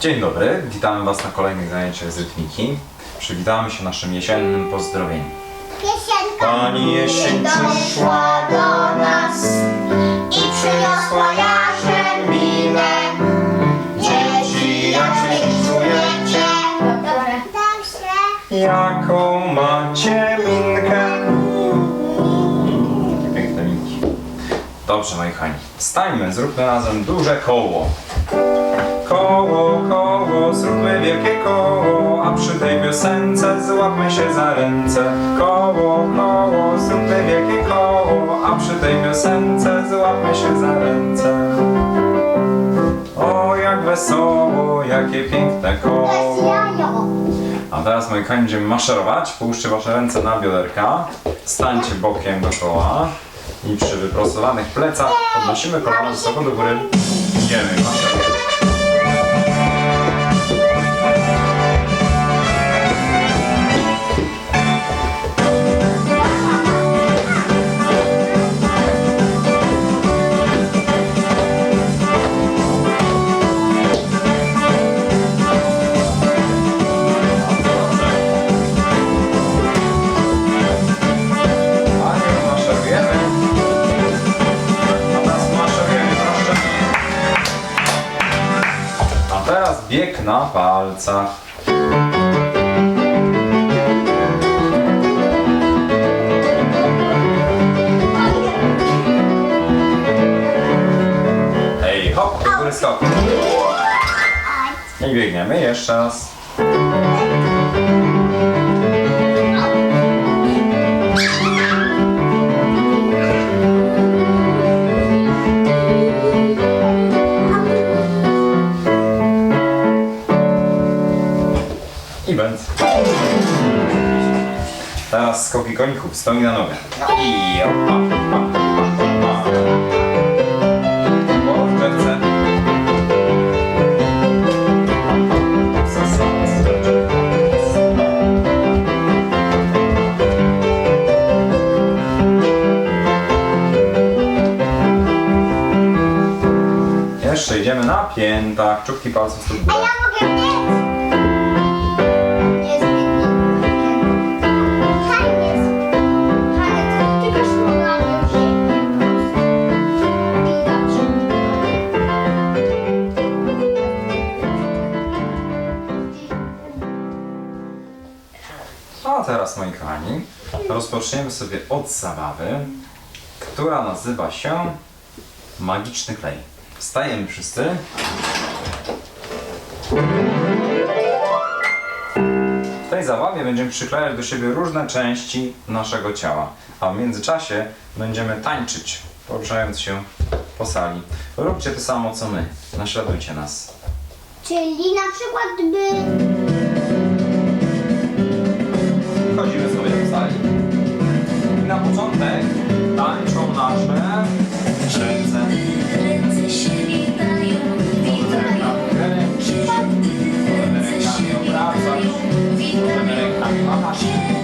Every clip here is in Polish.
Dzień dobry, witamy Was na kolejnych zajęciach z rytmiki. Przywitamy się naszym jesiennym pozdrowieniem. Piosenka Pani jesień doszła do nas i przyniosła jarzębinę. Dzieci, jak się czujecie? Dobrze. Jaką macie minkę? Piękne minki. Dobrze, moi kochani. Stańmy, zróbmy razem duże koło. Koło, koło, zróbmy wielkie koło, a przy tej piosence złapmy się za ręce. Koło, koło, zróbmy wielkie koło, a przy tej piosence złapmy się za ręce. O, jak wesoło, jakie piękne koło. A teraz, moi kochani, będziemy maszerować. Połóżcie wasze ręce na bioderka. Stańcie bokiem dookoła. I przy wyprostowanych plecach podnosimy kolana wysoko do góry. Idziemy, maszerujemy. Bieg na palcach. Hej, hop, do góry skok. I biegniemy jeszcze raz. Koników, stogi na nogę. I opa, opa, opa, opa. O, w drzewce. Sa, sa, sa. Jeszcze idziemy na piętach, czubki palców stóp A ja mogę? Nie rozpoczniemy sobie od zabawy, która nazywa się Magiczny klej. Wstajemy wszyscy. W tej zabawie będziemy przyklejać do siebie różne części naszego ciała, a w międzyczasie będziemy tańczyć, poruszając się po sali. Róbcie to samo co my, naśladujcie nas. Czyli na przykład by... początek tańczą nasze ręce. Ręce się witają, witają, Ręki, możemy rękami obracać, możemy rękami machać. ręce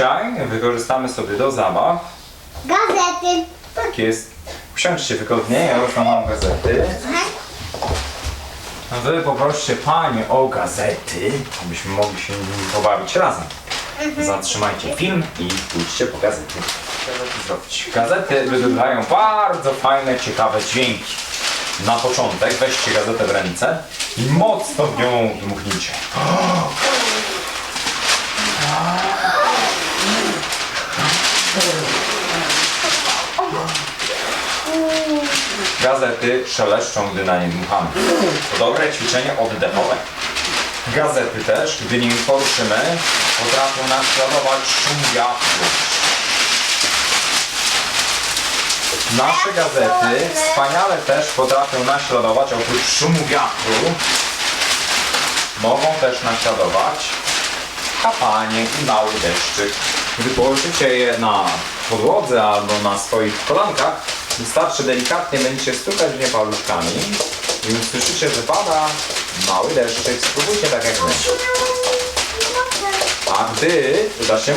Dzisiaj wykorzystamy sobie do zabaw. Gazety. Tak jest. Usiądźcie wygodnie, ja już mam gazety. Wy poproście Panie o gazety, abyśmy mogli się nimi pobawić razem. Zatrzymajcie film i pójdźcie po gazety. Gazety zrobić. Gazety wydają bardzo fajne, ciekawe dźwięki. Na początek weźcie gazetę w ręce i mocno w nią dmuchnijcie. Gazety szeleszczą, gdy na nie dmuchamy. To dobre ćwiczenie oddechowe. Gazety też, gdy nimi poruszymy, potrafią naśladować szum wiatru. Nasze gazety wspaniale też potrafią naśladować, oprócz szumu wiatru, mogą też naśladować kapanie i mały deszczyk. Gdy położycie je na podłodze albo na swoich kolankach, wystarczy delikatnie będziecie stukać w nie paluszkami i usłyszycie, że pada mały deszczyk. Spróbujcie tak jak my. A gdy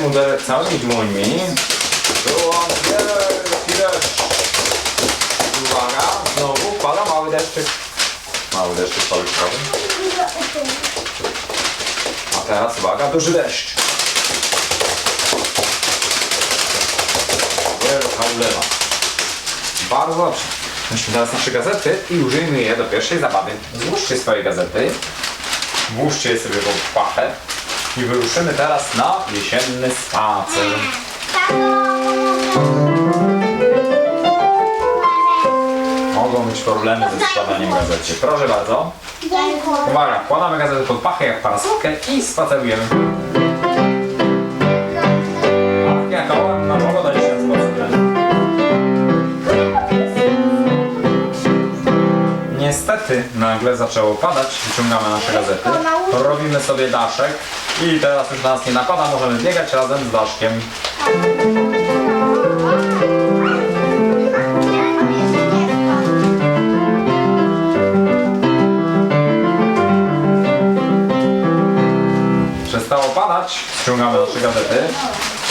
mu uderzyć całymi dłońmi, wyłam wielki deszcz. Uwaga, znowu pada mały deszczyk. Mały deszczyk paluszkowy. A teraz uwaga, duży deszcz. Wielka ulewa. Bardzo dobrze. Weźmy teraz nasze gazety i użyjmy je do pierwszej zabawy. Złóżcie swoje gazety, włóżcie je sobie w pachę i wyruszymy teraz na jesienny spacer. Mogą być problemy ze składaniem gazety. Proszę bardzo. Uwaga, wkładamy gazetę pod pachę jak parasolkę i spacerujemy. Niestety nagle zaczęło padać, wyciągamy nasze gazety, robimy sobie daszek i teraz już na nas nie napada, możemy biegać razem z daszkiem. Przestało padać, ściągamy nasze gazety.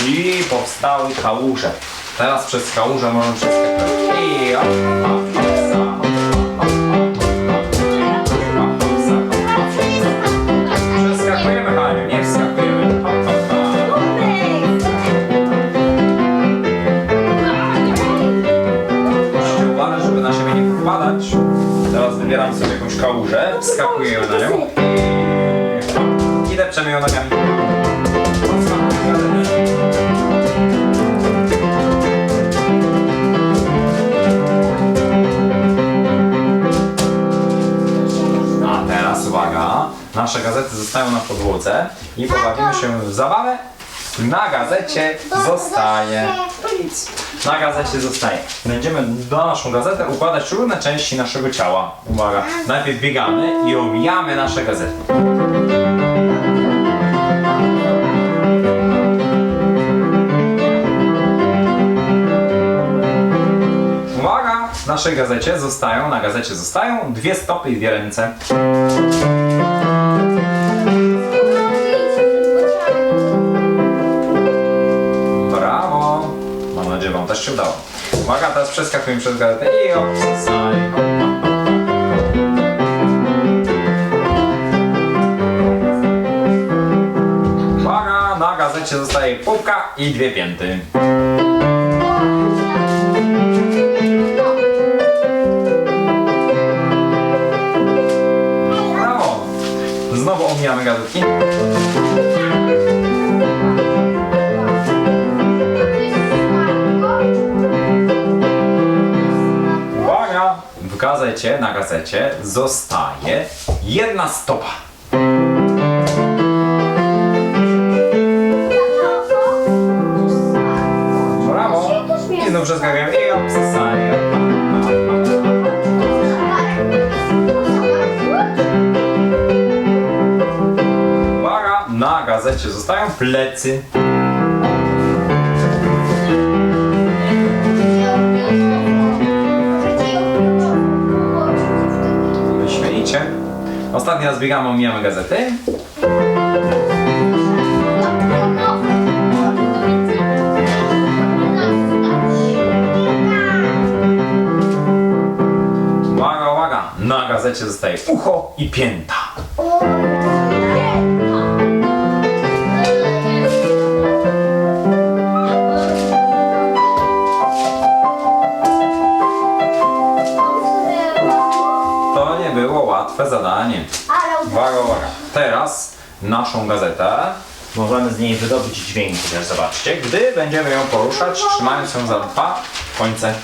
I powstały kałuże. Teraz przez kałuże możemy przeskakiwać. I hop, hop, hop, za, nogami. Gazetę. A teraz uwaga, nasze gazety zostają na podłodze i pobawimy się w zabawę. Na gazecie zostaje. Na gazecie zostaje. Będziemy na naszą gazetę układać różne części naszego ciała. Uwaga, najpierw biegamy i omijamy nasze gazety. Naszej gazecie zostają, na gazecie zostają dwie stopy i dwie ręce. Brawo! Mam nadzieję, Wam też się udało. Uwaga, teraz przeskakujemy przez gazetę i obsysaj. Uwaga, na gazecie zostaje półka i dwie pięty. Gazecie, zostaje jedna stopa. Brawo! I znów przeskakujemy i obsysaj. Uwaga! Na gazecie zostają plecy. zbiegamy, omijamy gazety. Uwaga, uwaga! Na gazecie zostaje ucho i pięta. Naszą gazetę możemy z niej wydobyć dźwięki też, zobaczcie. Gdy będziemy ją poruszać, trzymając ją za dwa końce.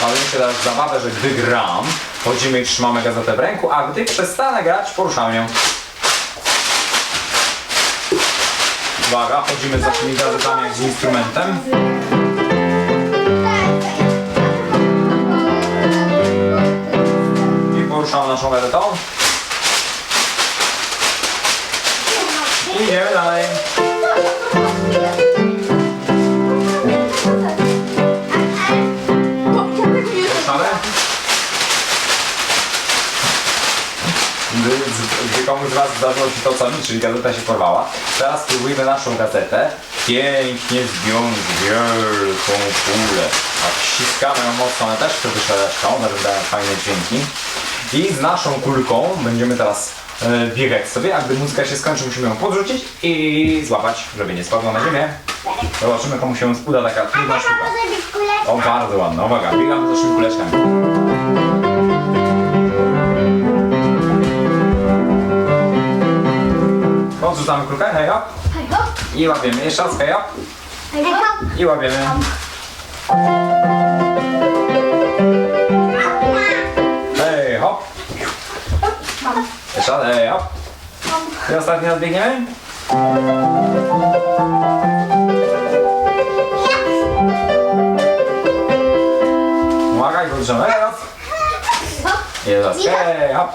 Bawimy się teraz zabawę, że gdy gram, chodzimy i trzymamy gazetę w ręku, a gdy przestanę grać, poruszamy ją. Uwaga, chodzimy z naszymi gazetami jak z instrumentem. I poruszamy naszą gazetą. Idziemy dalej. Poruszamy. Gdy, gdy komuś z Was zdarzyło się to co mi, czyli gazeta się porwała, teraz spróbujmy naszą gazetę pięknie zdjąć wielką kulę. Tak ściskamy ją mocno, one też wtedy szeleszczą, one wydają fajne dźwięki. I z naszą kulką będziemy teraz e, biegać sobie, a gdy muzyka się skończy, musimy ją podrzucić i złapać, żeby nie spadła na ziemię. Zobaczymy, komu się uda taka trudna sztuka. O, bardzo ładna, uwaga, biegamy z naszymi kuleczkami. Odrzucamy kulkę, hej hop, i łapiemy, jeszcze raz hej hop, i łapiemy. Hej hop, jeszcze raz hej hop. I ostatni raz biegniemy. Podrzemy, hej hop. I teraz hej hop.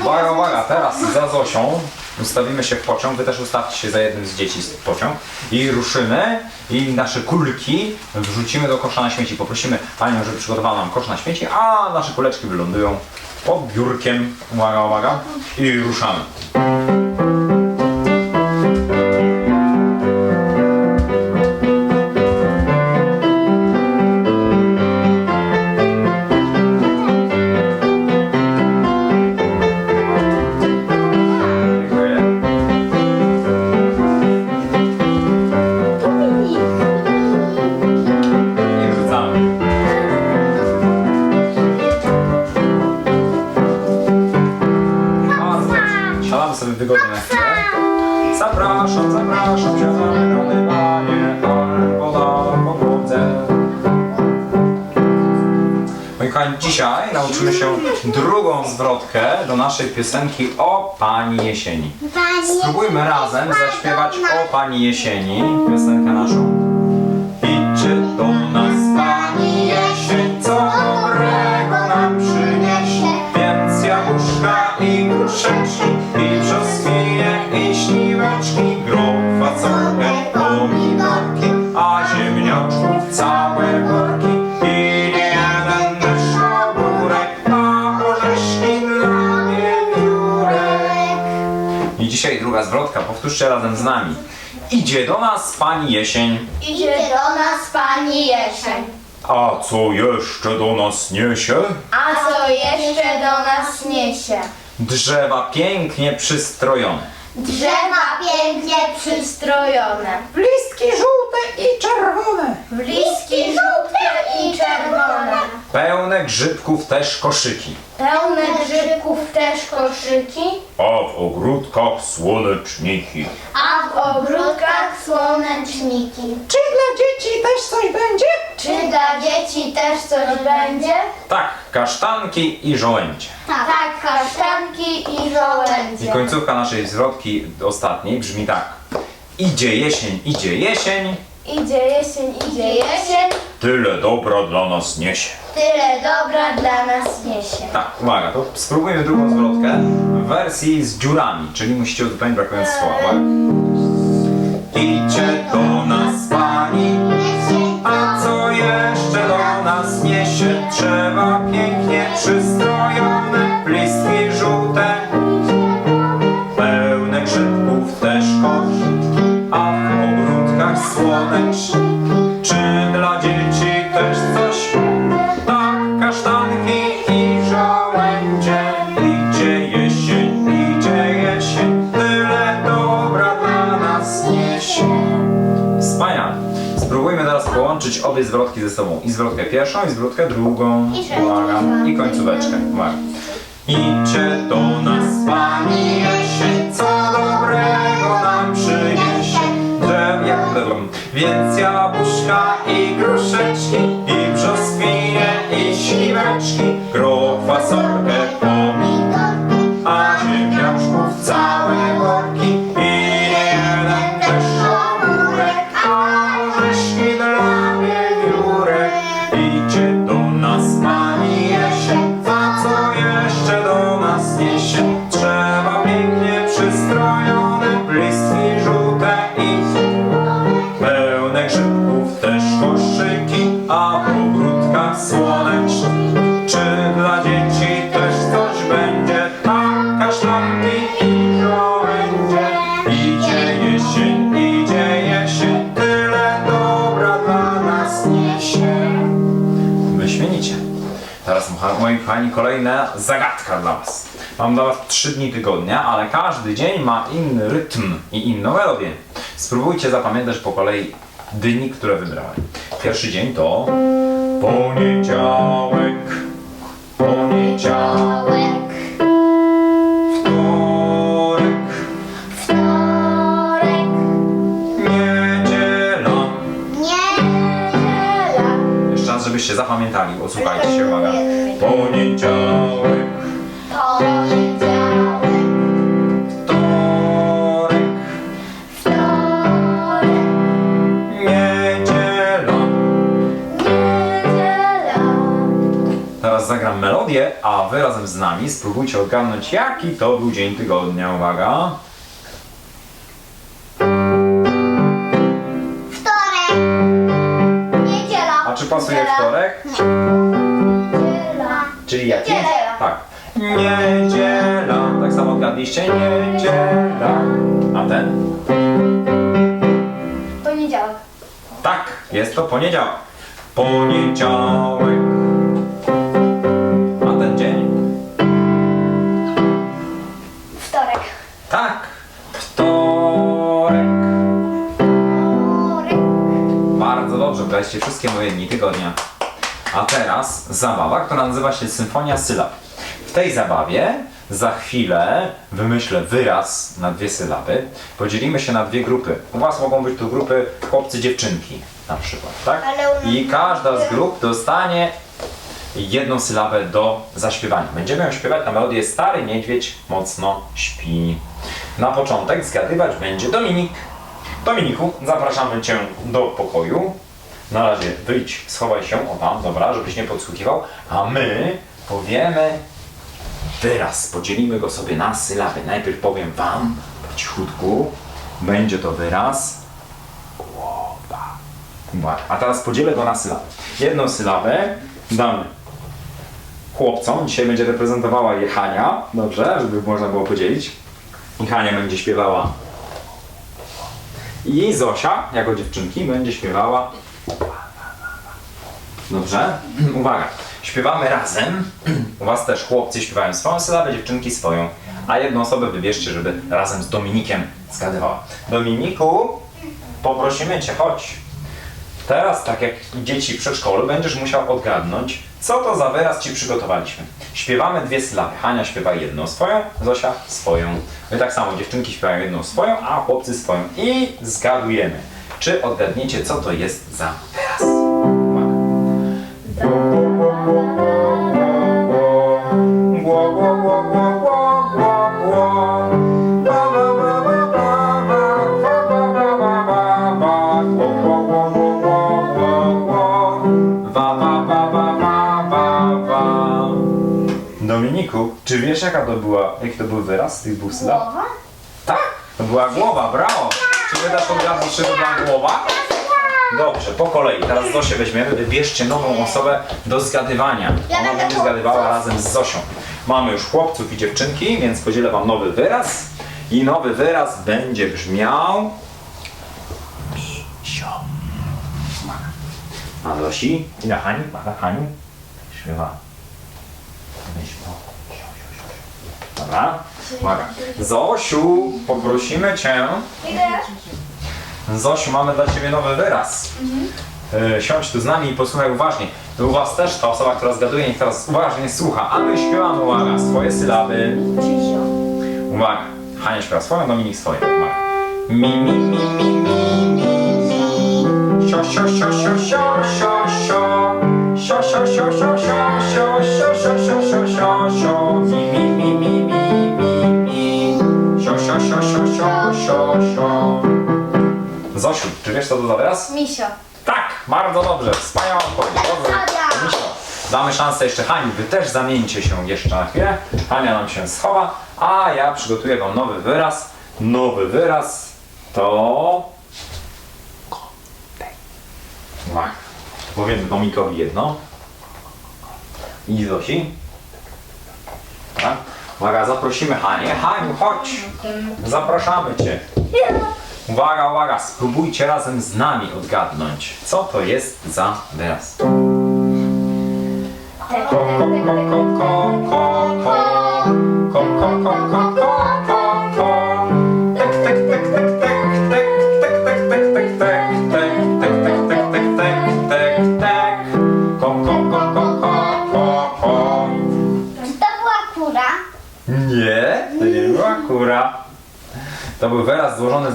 Uwaga, uwaga, teraz za Zosią ustawimy się w pociąg, wy też ustawcie się za jednym z dzieci w pociąg i ruszymy i nasze kulki wrzucimy do kosza na śmieci. Poprosimy panią, żeby przygotowała nam kosz na śmieci, a nasze kuleczki wylądują pod biurkiem. Uwaga, uwaga. I ruszamy. Sobie wygodnie na chwilę. Zapraszam, zapraszam, siadamy na dywanie, albo na podłodze. Moi kochani, dzisiaj nauczymy się drugą zwrotkę do naszej piosenki o Pani Jesieni. Spróbujmy razem zaśpiewać o Pani Jesieni, piosenkę naszą. Dzisiaj druga zwrotka, powtórzcie razem z nami. Idzie do nas pani jesień, Idzie do nas pani jesień. a co jeszcze do nas niesie? A co jeszcze do nas niesie? Drzewa pięknie przystrojone. Drzewa pięknie przystrojone. Listki żółte i czerwone. Bliski żółte i czerwone. Pełne grzybków też koszyki. Pełne grzybków też koszyki, A w ogródkach słoneczniki. a w ogródkach słoneczniki. Czy dla dzieci też coś będzie? Czy dla dzieci też coś będzie? Tak, kasztanki i żołędzie. Tak, kasztanki i I żołędzie. końcówka naszej zwrotki ostatniej brzmi tak. Idzie jesień, idzie jesień, Idzie jesień, idzie jesień, tyle dobra dla nas niesie. tyle dobra dla nas niesie. Tak, uwaga, to spróbujmy drugą zwrotkę w wersji z dziurami, czyli musicie uzupełnić brakujące słowa. Uwaga. Idźcie do nas pani, a co jeszcze do nas niesie? Drzewa pięknie przystrojone, obie zwrotki ze sobą. I zwrotkę pierwszą, i zwrotkę drugą. Uwaga. I końcóweczkę. Uwaga. Idźcie do nas, Pani pełne grzybków, też koszyki, a w ogródkach słoneczny. Czy dla dzieci też coś będzie? Tak, kasztanki i żołędzie. Idzie jesień, idzie jesień, tyle dobra dla nas niesie. Wyśmienicie. Teraz, moi kochani, kolejna zagadka dla Was. Mam dla Was trzy dni tygodnia, ale każdy dzień ma inny rytm i inną melodię. Spróbujcie zapamiętać po kolei dni, które wybrałem. Pierwszy dzień to poniedziałek, poniedziałek, wtorek, wtorek, niedziela. niedziela. Jeszcze raz, żebyście zapamiętali, bo słuchajcie się, uwaga. Poniedziałek, Poniedziałek, a wy razem z nami spróbujcie odgadnąć, jaki to był dzień tygodnia. Uwaga. Wtorek, niedziela. A czy pasuje Niedziela. wtorek? Niedziela. Czyli jaki? Niedziela. Tak. Niedziela. Tak samo odgadliście? Niedziela. A ten? Poniedziałek. Tak, jest to poniedziałek. Poniedziałek. Wszystkie moje dni tygodnia. A teraz zabawa, która nazywa się Symfonia Sylab. W tej zabawie za chwilę wymyślę wyraz na dwie sylaby. Podzielimy się na dwie grupy. U Was mogą być to grupy chłopcy, dziewczynki na przykład, tak? I każda z grup dostanie jedną sylabę do zaśpiewania. Będziemy ją śpiewać na melodię Stary Niedźwiedź mocno śpi. Na początek zgadywać będzie Dominik. Dominiku, zapraszamy Cię do pokoju. Na razie wyjdź, schowaj się, o tam, dobra, żebyś nie podsłuchiwał. A my powiemy wyraz, podzielimy go sobie na sylaby. Najpierw powiem Wam po cichutku, będzie to wyraz głowa. A teraz podzielę go na sylaby. Jedną sylabę damy chłopcom. Dzisiaj będzie reprezentowała je Hania, dobrze, żeby można było podzielić. I Hania będzie śpiewała. I Zosia, jako dziewczynki, będzie śpiewała. Dobrze? Uwaga. Śpiewamy razem. U Was też chłopcy śpiewają swoją sylabę, dziewczynki swoją. A jedną osobę wybierzcie, żeby razem z Dominikiem zgadywała. Dominiku, poprosimy Cię, chodź. Teraz, tak jak dzieci w przedszkolu, będziesz musiał odgadnąć, co to za wyraz Ci przygotowaliśmy. Śpiewamy dwie sylaby. Hania śpiewa jedną swoją, Zosia swoją. My tak samo, dziewczynki śpiewają jedną swoją, a chłopcy swoją. I zgadujemy. Czy odgadniecie, co to jest za ba. Dominiku, czy wiesz jaka to była, jaki to był wyraz z tych dwóch? Głowa? Tak, to była głowa, brawo! Czy wydasz od razu, czy to była głowa? Dobrze, po kolei. Teraz Zosię weźmiemy. Wybierzcie nową osobę do zgadywania. Ona będzie zgadywała razem z Zosią. Mamy już chłopców i dziewczynki, więc podzielę wam nowy wyraz. I nowy wyraz będzie brzmiał... Misio. A Zosi i na Hani, a na Haniu śpiewa. Dobra, uwaga. Zosiu, poprosimy Cię Ile? Zosiu, mamy dla Ciebie nowy wyraz. e, siądź tu z nami i posłuchaj uważnie. U was też ta osoba, która zgaduje, niech teraz uważnie słucha. A my śpiewamy, uwaga, swoje sylaby. Uwaga, Hania śpiewa swoją, Dominik swoje. Uwaga. Mi, mi, mi, mi, mi, mi, mi. Sio, sio, sio, sio, sio, sio, sio. Sio, sio, sio, sio, sio, sio, sio, sio, sio, sio, sio, sio. Mi, mi, mi, mi, mi, mi, mi. Sio, sio, sio, sio, sio, sio, sio. Zosiu, czy wiesz co to za wyraz? Misio. Tak, bardzo dobrze, wspaniała odpowiedź. Dobrze. Misio, Damy szansę jeszcze Hani, wy też zamieńcie się jeszcze na chwilę. Hania nam się schowa, a ja przygotuję wam nowy wyraz. Nowy wyraz to... Uwaga. Powiem Domikowi jedno. I Zosi. Tak? Uwaga, zaprosimy Hanię. Haniu, chodź. Zapraszamy Cię. Uwaga, uwaga, spróbujcie razem z nami odgadnąć, co to jest za wyraz.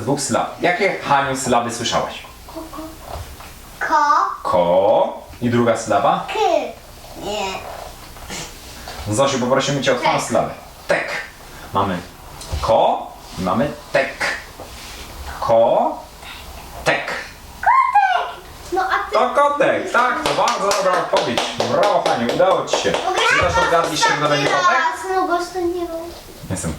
Dwóch sylab. Jakie, Haniu, sylaby słyszałaś? Ko. Ko i druga sylaba? K. Nie. Zosiu, poprosimy Cię o Tek. sylabę. Tek. Mamy ko i mamy tek. Ko, tek. No a ty... To kotek, tak, to bardzo dobra odpowiedź. Brawo, Haniu, udało Ci się. Czy też odgadliście, kto będzie kotek? Teraz, no bo to nie było. Jestem.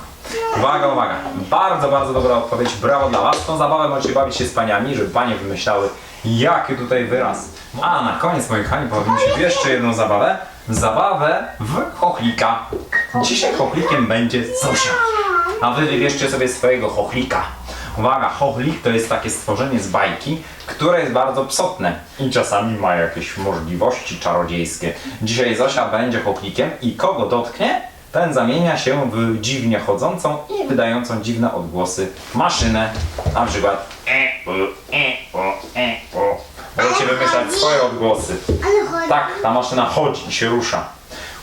Uwaga, uwaga. Bardzo, bardzo dobra odpowiedź. Brawo dla Was. Tą zabawę możecie bawić się z paniami, żeby panie wymyślały, jaki tutaj wyraz. A na koniec, moi kochani, pobawimy się jeszcze jedną zabawę. Zabawę w chochlika. Dzisiaj chochlikiem będzie Zosia. A Wy wybierzcie sobie swojego chochlika. Uwaga, chochlik to jest takie stworzenie z bajki, które jest bardzo psotne i czasami ma jakieś możliwości czarodziejskie. Dzisiaj Zosia będzie chochlikiem i kogo dotknie, ten zamienia się w dziwnie chodzącą i wydającą dziwne odgłosy maszynę. Na przykład e, u, e, u, e, u. Możecie wymyślać swoje odgłosy. Tak, ta maszyna chodzi i się rusza.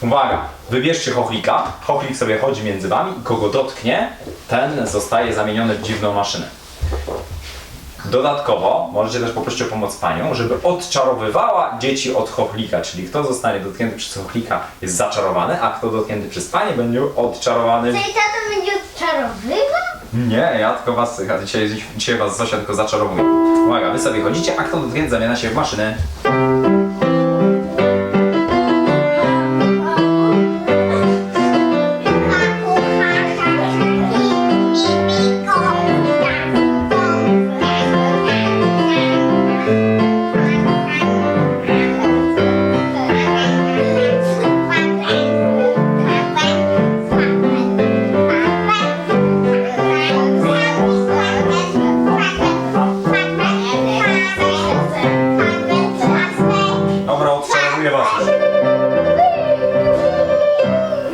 Uwaga, wybierzcie chochlika, chochlik sobie chodzi między wami i kogo dotknie, ten zostaje zamieniony w dziwną maszynę. Dodatkowo możecie też poprosić o pomoc panią, żeby odczarowywała dzieci od chochlika, czyli kto zostanie dotknięty przez chochlika jest zaczarowany, a kto dotknięty przez panię będzie odczarowany. Czyli tata będzie odczarowywał? Nie, ja tylko was, dzisiaj, dzisiaj was Zosia tylko zaczarowuje. Uwaga, wy sobie chodzicie, a kto dotknięty zamienia się w maszynę.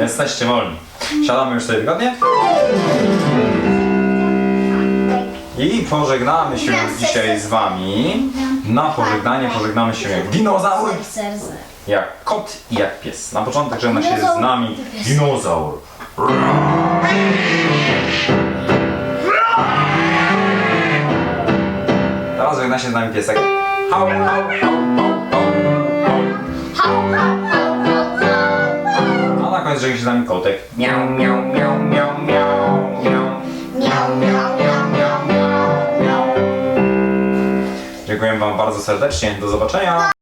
Jesteście wolni. Siadamy już sobie wygodnie. I pożegnamy się dzisiaj z wami. Na pożegnanie pożegnamy się jak dinozaur, jak kot i jak pies. Na początek żegna się z nami dinozaur. Teraz żegna się z nami piesek. Koniec żegna się z nami kotek. Miau, miau, miau, miau, miau, miau. Miau, miau, miau, miau, miau. Dziękuję Wam bardzo serdecznie. Do zobaczenia.